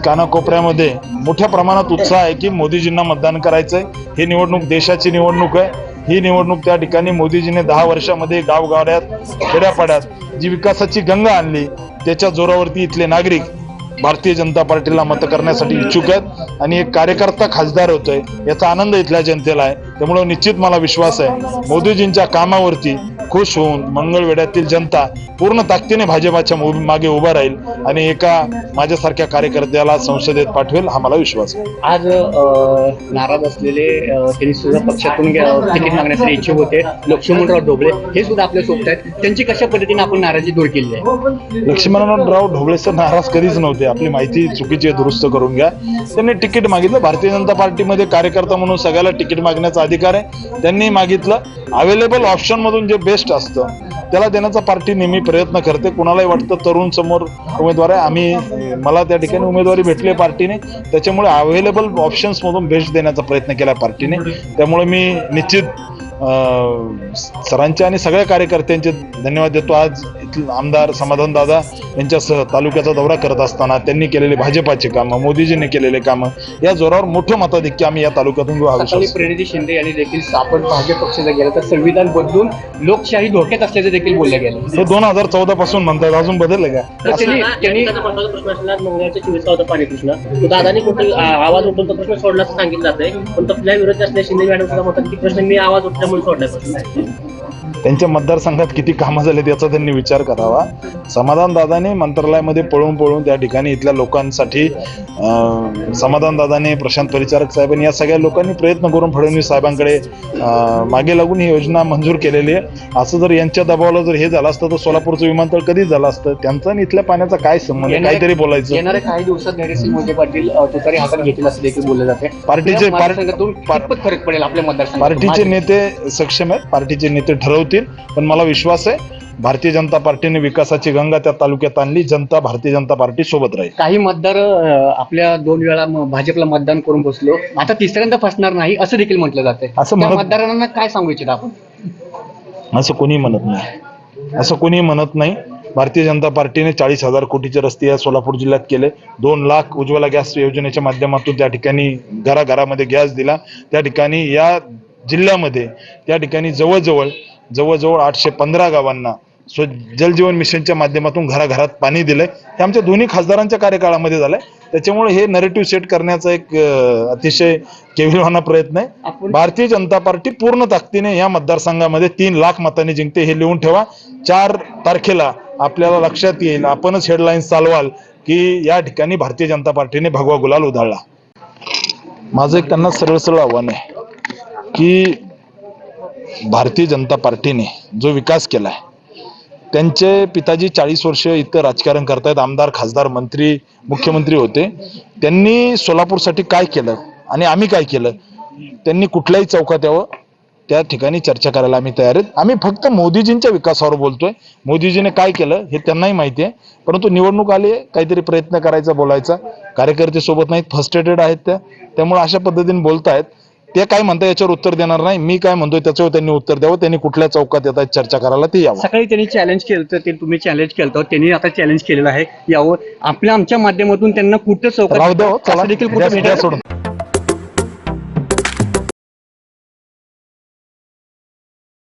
कानाकोपऱ्यामध्ये मोठ्या प्रमाणात उत्साह आहे की मोदीजींना मतदान करायचंय. ही निवडणूक देशाची निवडणूक आहे. ही निवडणूक त्या ठिकाणी मोदीजीने दहा वर्षामध्ये गावगाड्यात खेड्यापाड्यात जी विकासाची गंगा आणली त्याच्या जोरावरती इथले नागरिक भारतीय जनता पार्टीला मत करण्यासाठी इच्छुक आहेत. आणि एक कार्यकर्ता खासदार होतोय याचा आनंद इथल्या जनतेला आहे. त्यामुळे निश्चित मला विश्वास आहे. मोदीजींच्या कामावरती खुश होऊन मंगळवेढ्यातील जनता पूर्ण ताकदीने भाजपाच्या मागे उभा राहील आणि एका माझ्यासारख्या कार्यकर्त्याला संसदेत पाठवेल हा मला विश्वास आहे. आज नाराज असलेले अ, त्यांनी सुद्धा पक्षातून तिकीट मागण्यासाठी इच्छुक होते. लक्ष्मणराव ढोबळे हे सुद्धा आपल्यासोबत आहेत. त्यांची कशा पद्धतीने आपण नाराजी दूर केली आहे? लक्ष्मणराव ढोबळे सर नाराज कधीच नव्हते. आपली माहिती चुकीची दुरुस्त करून घ्या. त्यांनी तिकीट मागितलं. भारतीय जनता पार्टीमध्ये कार्यकर्ता म्हणून सगळ्याला तिकीट मागण्याचा अधिकार आहे. त्यांनी मागितलं. अवेलेबल ऑप्शन मधून जे बेस्ट असतं त्याला देण्याचा पार्टी नेहमी प्रयत्न करते. कुणालाही वाटतं तरुण समोर उमेदवार आहे. आम्ही मला त्या ठिकाणी उमेदवारी भेटली आहे पार्टीने त्याच्यामुळे अवेलेबल ऑप्शन्समधून बेस्ट देण्याचा प्रयत्न केला पार्टीने त्यामुळे मी निश्चित सरांचे आणि सगळ्या कार्यकर्त्यांचे धन्यवाद देतो. आज इथले आमदार समाधान दादा यांच्यासह तालुक्याचा दौरा करत असताना त्यांनी केलेले भाजपाचे कामं मोदीजींनी केलेले कामं या जोरावर मोठं मताधिक्य आम्ही या तालुक्यातून घेऊ विश्वास प्रणिती शिंदे यांनी देखील आपण भाजप पक्षाचा गेला तर संविधान बदलून लोकशाही धोक्यात असल्याचे देखील बोलले गेले. हे दोन हजार चौदा पासून म्हणतात अजून बदलले का? तो दादानी कुठे आवाज उठवून तो प्रश्न सोडला सांगितलं जातंय. पण तपल्या विरोधी असल्या शिंदे मॅडम सुद्धा म्हणतात की प्रश्न मी आवाज उठल्यामुळे सोडला प्रश्न त्यांच्या मतदारसंघात किती कामं झाले याचा त्यांनी विचार करावा. समाधान दादाने मंत्रालयामध्ये पळून पळून त्या ठिकाणी इथल्या लोकांसाठी समाधान दादाने प्रशांत परिचारक साहेबांनी या सगळ्या लोकांनी प्रयत्न करून फडणवीस साहेबांकडे मागे लागून ही योजना मंजूर केलेली आहे. असं जर यांच्या दबावाला जर हे झालं असतं तर सोलापूरचं विमानतळ कधीच झालं असतं? त्यांचा आणि इथल्या पाण्याचा काय संबंध काहीतरी बोलायचं. येणाऱ्या काही दिवसात धैर्यसिंग मोहिते पाटील तुतारी हातात घेतील असं देखील बोललं जाते. पार्टीचे- फरक पडेल आपल्या मतदारसंघात पार्टीचे नेते सक्षम आहेत. पार्टीचे नेते ठरवतील. पण मला विश्वास आहे भारतीय जनता पार्टीने विकासाची गंगा त्या तालुक्यात आणली जनता भारतीय जनता पार्टी सोबत राहील. काही मतदार आपल्या दोन वेळा भाजपला मतदान करून बसलो. आता तिसऱ्यांदा फसणार नाही असं देखील म्हटलं जाते असं मतदारांना काय सांगू इच्छित आपण? असं कोणी म्हणत नाही. असं कोणी म्हणत नाही. भारतीय जनता पार्टीने चाळीस हजार कोटीचे रस्ते या सोलापूर जिल्ह्यात केले. दोन लाख उज्ज्वला गॅस योजनेच्या माध्यमातून त्या ठिकाणी घराघरामध्ये गॅस दिला. त्या ठिकाणी या जिल्ह्यामध्ये त्या ठिकाणी जवळजवळ जवळजवळ आठशे पंधरा गावांना स्व जलजीवन मिशनच्या माध्यमातून घराघरात पाणी दिलंय. हे आमच्या दोन्ही खासदारांच्या कार्यकाळामध्ये झालंय. त्याच्यामुळे हे नरेटिव्ह सेट करण्याचा एक अतिशय केविलवाना प्रयत्न आहे. भारतीय जनता पार्टी पूर्ण ताकदीने या मतदारसंघामध्ये तीन लाख मतांनी जिंकते हे लिहून ठेवा. चार तारखेला आपल्याला लक्षात येईल आपणच हेडलाईन्स चालवाल की या ठिकाणी भारतीय जनता पार्टीने भगवा गुलाल उधळला. माझं एक त्यांना सरळ सरळ आव्हान आहे की भारतीय जनता पार्टीने जो विकास केला आहे त्यांचे पिताजी चाळीस वर्ष इतकं राजकारण करतायत आमदार खासदार मंत्री मुख्यमंत्री होते. त्यांनी सोलापूरसाठी काय केलं आणि आम्ही काय केलं? त्यांनी कुठल्याही चौकात यावं त्या ठिकाणी चर्चा करायला आम्ही तयार आहेत. आम्ही फक्त मोदीजींच्या विकासावर बोलतोय. मोदीजीने काय केलं हे त्यांनाही माहिती आहे. परंतु निवडणूक आली आहे काहीतरी प्रयत्न करायचा बोलायचा. कार्यकर्ते सोबत नाहीत फर्स्टेटेड आहेत त्या. त्यामुळे अशा पद्धतीने बोलतायत. ते काय म्हणतात याच्यावर उत्तर देणार नाही. मी काय म्हणतोय त्याच्यावर त्यांनी उत्तर द्यावं. त्यांनी कुठल्या चौकात येत आहेत चर्चा करायला ते यावं. सकाळी त्यांनी चॅलेंज केलं तर ते तुम्ही चॅलेंज केलं होतं. त्यांनी आता चॅलेंज केलेलं आहे यावर आपल्या आमच्या माध्यमातून त्यांना कुठं चौकात द्या हो, चला. असं देखील कुठं द्या- द्या भेटायला- सोडून.